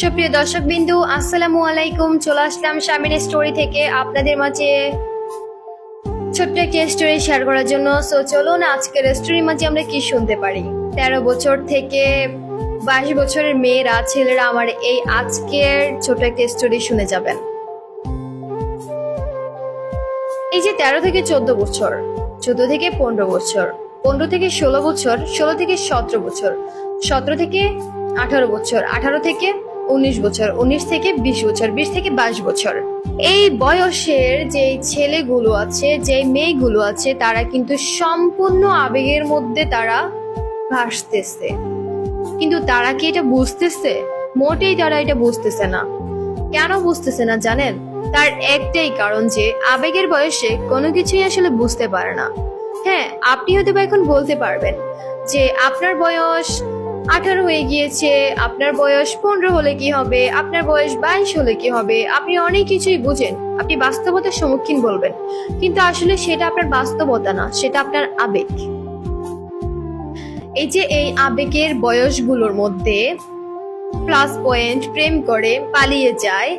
সুপ্রিয় দর্শক বিন্দু আসসালামু আলাইকুম। চলে আসলাম স্বামীর স্টোরি থেকে। আপনাদের মাঝে ছোট্ট একটি স্টোরি শেয়ার করার জন্য। সো চলুন আজকের স্টোরির মাঝে আমরা কি শুনতে পারি? তেরো বছর থেকে বাইশ বছরের মেয়েরা, ছেলেরা আমার এই আজকের ছোট একটি স্টোরি শুনে যাবেন। এই যে তেরো থেকে চোদ্দ বছর, চোদ্দ থেকে পনেরো বছর, পনেরো থেকে ষোলো বছর, ষোলো থেকে সতেরো বছর, সতেরো থেকে আঠারো বছর, আঠারো থেকে উনিশ বছর, উনিশ থেকে বিশ বছর, বিশ থেকে বাইশ বছর। এই বয়সের যে ছেলেগুলো আছে যে মেয়েগুলো আছে, তারা কিন্তু সম্পূর্ণ আবেগের মধ্যে তারা ভাসতেছে। কিন্তু তারা কি এটা বুঝতেছে? মোটেই তারা এটা বুঝতেছে না। কেন বুঝতেছে না জানেন? তার একটাই কারণ যে, আবেগের বয়সে কোনো কিছুই আসলে বুঝতে পারে না। হ্যাঁ আপনি হয়তো বা এখন বলতে পারবেন যে, আপনার বয়স আঠারো হয়ে গিয়েছে আপনার বয়স পনেরো হলে কি হবে? আপনার বয়স বাইশ হলে কি হবে? আপনি অনেক কিছুই বুঝেন, আপনি বাস্তবতার সম্মুখীন বলবেন। কিন্তু আসলে সেটা আপনার বাস্তবতা না, সেটা আপনার আবেগ। এই যে এই আবেগের বয়সগুলোর মধ্যে প্লাস পয়েন্ট প্রেম করে, পালিয়ে যায়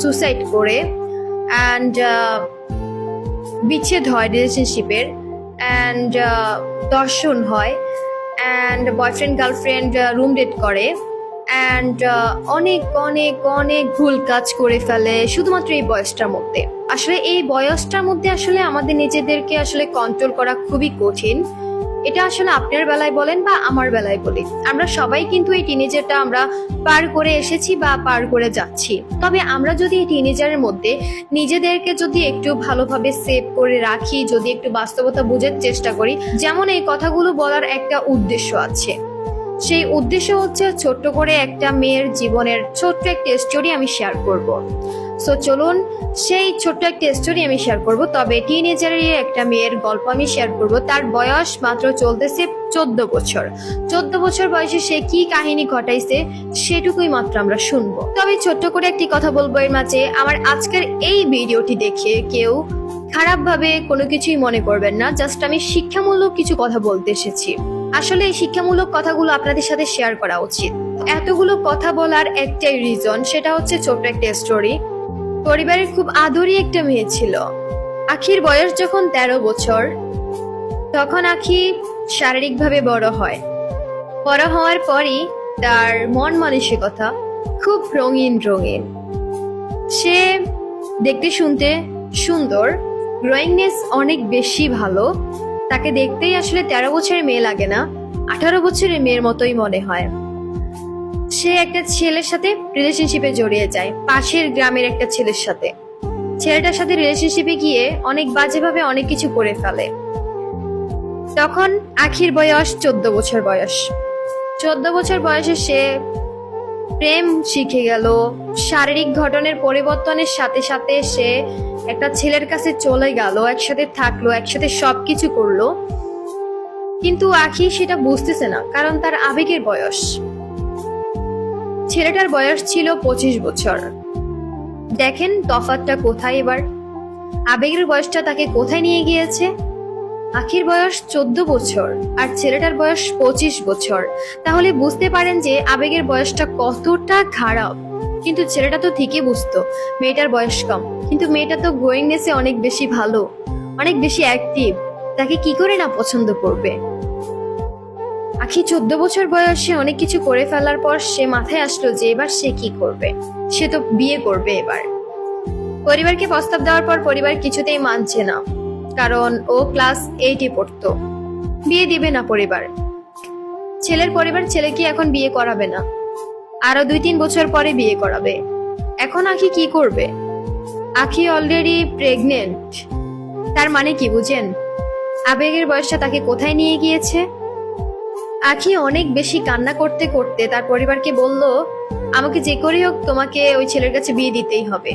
সুসাইড করে অ্যান্ড বিচ্ছেদ হয় রিলেশনশিপের অ্যান্ড দর্শন হয় and boyfriend girlfriend room date করে। অ্যান্ড অনেক অনেক অনেক ভুল কাজ করে ফেলে শুধুমাত্র এই বয়সটার মধ্যে। আসলে এই বয়সটার মধ্যে আসলে আমাদের নিজেদেরকে আসলে কন্ট্রোল করা খুবই কঠিন। এটা আসলে আপনার বেলায় বলেন বা আমার বেলায় বলি। আমরা সবাই কিন্তু এই টিনেজারটা আমরা পার করে এসেছি বা পার করে যাচ্ছি। তবে আমরা যদি এই টিনেজারের মধ্যে নিজেদেরকে যদি একটু ভালোভাবে সেভ করে রাখি, যদি একটু বাস্তবতা বোঝার চেষ্টা করি, যেমন এই কথাগুলো বলার একটা উদ্দেশ্য আছে। সেই উদ্দেশ্য হচ্ছে ছোট্ট করে একটা মেয়ের জীবনের ছোট্ট একটা স্টোরি আমি শেয়ার করব। সো চলুন সেই ছোট্ট একটা স্টোরি আমি শেয়ার করব, তবে টিনেজারের একটা মেয়ের গল্প আমি শেয়ার করব। তার বয়স মাত্র চলতেছে চোদ্দ বছর। চোদ্দ বছর বয়সে সে কি কাহিনী ঘটাইছে সেটুকুই মাত্র আমরা শুনব। তবে ছোট্ট করে একটি কথা বলব এর মাঝে, আমার আজকের এই ভিডিওটি দেখে কেউ খারাপভাবে কোনো কিছুই মনে করবেন না, জাস্ট আমি শিক্ষামূলক কিছু কথা বলতে এসেছি। আসলে এই শিক্ষামূলক কথাগুলো আপনাদের সাথে শেয়ার করা উচিত। এতগুলো কথা বলার একটাই রিজন সেটা হচ্ছে ছোট্ট একটা স্টোরি পরিবারের খুব আদরই একটা মেয়ে ছিল। আখির বয়স যখন তেরো বছর, তখন আখি শারীরিকভাবে বড় হয়। বড় হওয়ার পরই তার মন মানসিকতা খুব রঙিন রঙিন। সে দেখতে শুনতে সুন্দর গ্রোয়িংনেস অনেক বেশি ভালো তাকে দেখতেই আসলে তেরো বছরের মেয়ে লাগে না। আঠারো বছরের মেয়ের মতোই মনে হয়। সে একটা ছেলের সাথে রিলেশনশিপে জড়িয়ে যায়, পাশের গ্রামের একটা ছেলের সাথে। ছেলেটার সাথে রিলেশনশিপে গিয়ে অনেক বাজেভাবে অনেক কিছু করে ফেলে। তখন আখির বয়স চোদ্দ বছর বয়স। চোদ্দ বছর বয়সে সে প্রেম শিখে গেল। শারীরিক ঘটনের পরিবর্তনের সাথে সাথে সে একটা ছেলের কাছে চলে গেল, একসাথে থাকল, একসাথে সবকিছু করল। কিন্তু আখি সেটা বুঝতেছে না, কারণ তার আবেগের বয়স। ছেলেটার বয়স ছিল পঁচিশ বছর। দেখেন তফাতটা কোথায় এবার। আবেগের বয়সটা তাকে কোথায় নিয়ে গিয়েছে? আখির বয়স চোদ্দ বছর আর ছেলেটার বয়স পঁচিশ বছর। তাহলে বুঝতে পারেন যে আবেগের বয়সটা কতটা খারাপ। কিন্তু ছেলেটা তো ঠিকই বুঝতো। মেয়েটার বয়স কম। কিন্তু মেয়েটা তো গ্রোয়িংনেসে অনেক বেশি ভালো, অনেক বেশি অ্যাক্টিভ তাকে কি করে না পছন্দ করবে? আখি চোদ্দ বছর বয়সে অনেক কিছু করে ফেলার পর সে মাথায় আসলো যে এবার সে কি করবে? সে তো বিয়ে করবে এবার। পরিবারকে প্রস্তাব দেওয়ার পর পরিবার কিছুতেই মানছে না। কারণ ও ক্লাস এইটে পড়তো। বিয়ে দিবে না পরিবার। ছেলের পরিবার ছেলেকে এখন বিয়ে করাবে না। আরও দুই তিন বছর পরে বিয়ে করাবে। এখন আখি কি করবে? আখি অলরেডি প্রেগনেন্ট তার মানে কি বুঝেন? আবেগের বয়সটা তাকে কোথায় নিয়ে গিয়েছে? আখি অনেক বেশি কান্না করতে করতে তার পরিবারকে বলল, আমাকে যে করে হোক তোমাকে ওই ছেলের কাছে বিয়ে দিতেই হবে।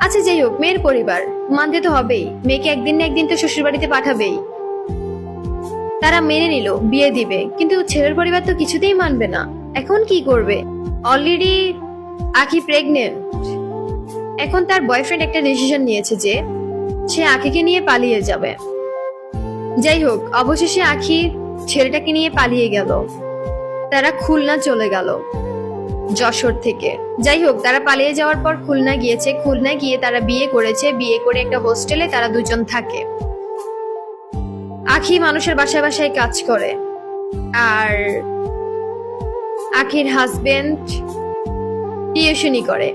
আচ্ছা যাই হোক, মেয়ের পরিবার। মানতে তো হবেই। মেয়েকে একদিন না একদিন তো শ্বশুর বাড়িতে পাঠাবেই। তারা মেনে নিল, বিয়ে দিবে। কিন্তু ছেলের পরিবার তো কিছুতেই মানবে না। এখন কি করবে? অলরেডি আখি প্রেগনেন্ট এখন তার বয়ফ্রেন্ড একটা ডিসিশন নিয়েছে যে সে আখিকে নিয়ে পালিয়ে যাবে। যাই হোক, অবশেষে আখি ছেলেটাকে নিয়ে পালিয়ে গেল। তারা খুলনা চলে গেল যশোর থেকে। যাই হোক, তারা পালিয়ে যাওয়ার পর খুলনা গিয়েছে। খুলনা গিয়ে তারা বিয়ে করেছে। বিয়ে করে একটা হোস্টেলে তারা দুজন থাকে। আখি মানুষের বাসায় বাসায় কাজ করে। আর আখির হাজবেন্ড টিউশনি করে।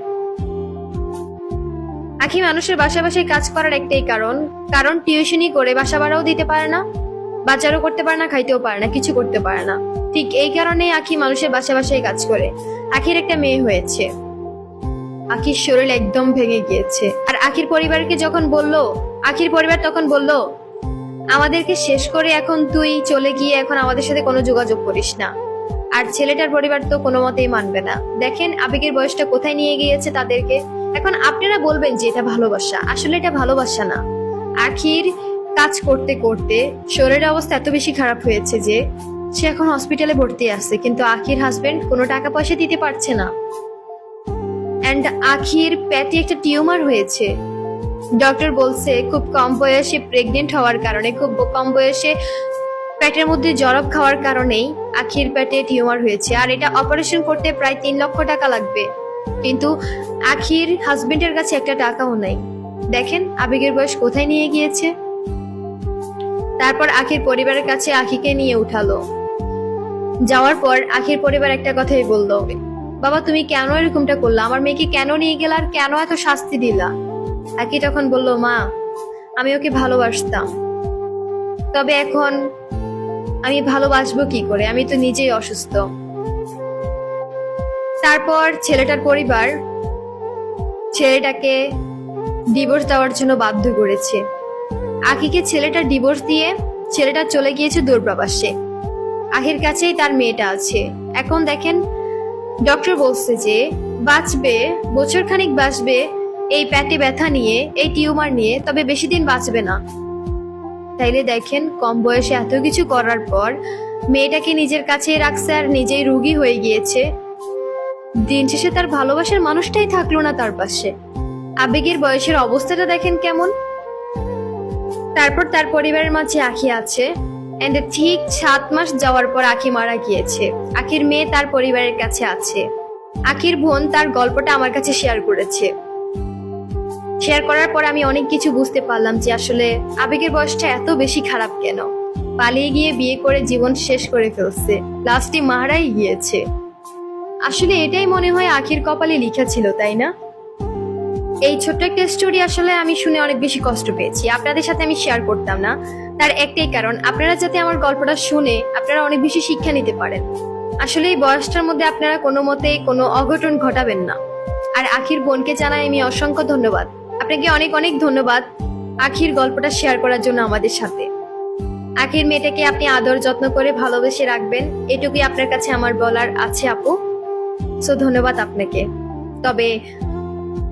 আখি মানুষের বাসা বাসায় কাজ করার একটাই কারণ। কারণ টিউশনি করে বাসা ভাড়াও দিতে পারে না, বাজারও করতে পারে না, খাইতেও পারে না, কিছু করতে পারে না। ঠিক এই কারণে আখি মানুষের বাসা বাসায় কাজ করে। আখির একটা মেয়ে হয়েছে। আখির শরীর একদম ভেঙে গিয়েছে। আর আখির পরিবারকে যখন বলল, আখির পরিবার তখন বলল, আমাদেরকে শেষ করে এখন তুই চলে গিয়ে এখন আমাদের সাথে কোনো যোগাযোগ করিস না। আর ছেলেটার পরিবার তো কোনো মতেই মানবে না। দেখেন আবেগের বয়সটা কোথায় নিয়ে গিয়েছে তাদেরকে। এখন আপনারা বলবেন যে এটা ভালোবাসা। আসলে এটা ভালোবাসা না। আখির কাজ করতে করতে শরীরের অবস্থা এত বেশি খারাপ হয়েছে যে সে এখন হসপিটালে ভর্তি আছে। কিন্তু আখির হাজবেন্ড কোনো টাকা পয়সা দিতে পারছে না। অ্যান্ড আখির পেটে একটা টিউমার হয়েছে। ডক্টর বলছে, খুব কম বয়সে প্রেগনেন্ট হওয়ার কারণে, খুব কম বয়সে পেটের মধ্যে জরব খাওয়ার কারণেই আখির পেটে টিউমার হয়েছে, আর এটা অপারেশন করতে প্রায় তিন লক্ষ টাকা লাগবে। কিন্তু আখির হাজবেন্ডের কাছে একটা টাকাও নাই। দেখেন আবেগের বয়স কোথায় নিয়ে গিয়েছে? তারপর আখির পরিবারের কাছে আখিকে নিয়ে উঠালো। যাওয়ার পর আখির পরিবার একটা কথাই বলল, বাবা, তুমি কেন এরকমটা করলা? আমার মেয়েকে কেন নিয়ে গেলা আর কেন এত শাস্তি দিলা? আকি তখন বলল, মা, আমি ওকে ভালোবাসতাম। তবে এখন আমি ভালোবাসবো কি করে? আমি তো নিজেই অসুস্থ। তারপর ছেলেটার পরিবার ছেলেটাকে ডিভোর্স দেওয়ার জন্য বাধ্য করেছে। আখিকে ছেলেটা ডিভোর্স দিয়ে ছেলেটা চলে গিয়েছে দূরপ্রবাসে। আখির কাছেই তার মেয়েটা আছে। এখন দেখেন ডক্টর বলছে যে, বাঁচবে বছর খানিক বাঁচবে এই প্যাটে ব্যথা নিয়ে, এই টিউমার নিয়ে, তবে বেশি দিন বাঁচবে না। তাইলে দেখেন, কম বয়সে এত কিছু করার পর মেয়েটাকে নিজের কাছেই রাখছে আর নিজেই রুগী হয়ে গিয়েছে। দিন শেষে তার ভালোবাসার মানুষটাই থাকল না তার পাশে। আবেগের বয়সের অবস্থাটা দেখেন কেমন? তারপর তার পরিবারের মাঝে আখি আছে এন্ড ঠিক সাত মাস যাওয়ার পর আখি মারা গিয়েছে। আখির মেয়ে তার পরিবারের কাছে আছে। আখির বোন তার গল্পটা আমার কাছে শেয়ার করেছে। শেয়ার করার পর আমি অনেক কিছু বুঝতে পারলাম যে আসলে আবেগের বয়সটা এত বেশি খারাপ কেন? পালিয়ে গিয়ে বিয়ে করে জীবন শেষ করে ফেলছে। লাস্টে মারাই গিয়েছে। আসলে এটাই মনে হয় আখির কপালে লিখা ছিল, তাই না? এই ছোট্ট একটা স্টোরি আসলে আমি শুনে অনেক বেশি কষ্ট পেয়েছি। আপনাদের সাথে আমি শেয়ার করতাম না। তার একটাই কারণ, আপনারা যাতে আমার গল্পটা শুনে আপনারা অনেক বেশি শিক্ষা নিতে পারেন। আসলে এই বয়সটার মধ্যে আপনারা কোনো মতেই কোনো অঘটন ঘটাবেন না। আর আখির বোনকে জানাই আমি অসংখ্য ধন্যবাদ। আপনাকে অনেক অনেক ধন্যবাদ আখির গল্পটা শেয়ার করার জন্য আমাদের সাথে। আখির মেয়েটাকে আপনি আদর যত্ন করে ভালোবেসে রাখবেন, এটুকুই আপনার কাছে আমার বলার আছে আপু। সো ধন্যবাদ আপনাকে। তবে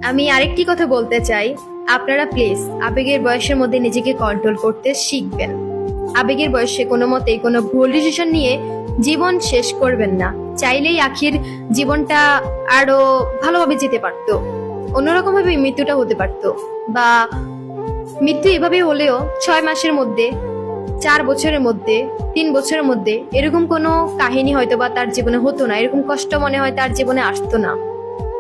আমি আরেকটি কথা বলতে চাই, আপনারা প্লিজ আবেগের বয়সের মধ্যে নিজেকে কন্ট্রোল করতে শিখবেন। আবেগের বয়সে কোনো মতেই কোনো ভুল ডিসিশন নিয়ে জীবন শেষ করবেন না। চাইলেই আখির জীবনটা আরও ভালোভাবে যেতে পারতো। অন্যরকম ভাবে মৃত্যুটা হতে পারতো। বা মৃত্যু এভাবে হলেও ছয় মাসের মধ্যে, চার বছরের মধ্যে, তিন বছরের মধ্যে এরকম কোনো কাহিনী হয়তো বা তার জীবনে হতো না, এরকম কষ্ট মনে হয় তার জীবনে আসতো না।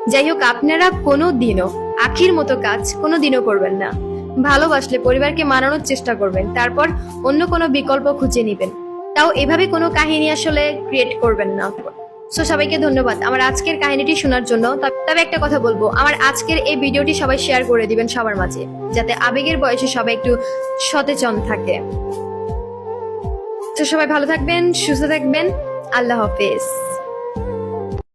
যাই হোক, আপনারা কোনো দিনও আখির মতো কাজ কোনো দিনও করবেন না। ভালোবাসলে পরিবারকে মানানোর চেষ্টা করবেন, তারপর অন্য কোনো বিকল্প খুঁজে নেবেন। তাও এভাবে কোনো কাহিনী আসলে ক্রিয়েট করবেন না। সো সবাইকে ধন্যবাদ। আমার আজকের কাহিনীটি শোনার জন্য। তবে- একটা কথা বলব। আমার আজকের এই ভিডিওটি সবাই শেয়ার করে দিবেন সবার মাঝে, যাতে আবেগের বয়সে সবাই একটু সচেতন থাকে। তো সবাই ভালো থাকবেন, সুস্থ থাকবেন। আল্লাহ হাফেজ।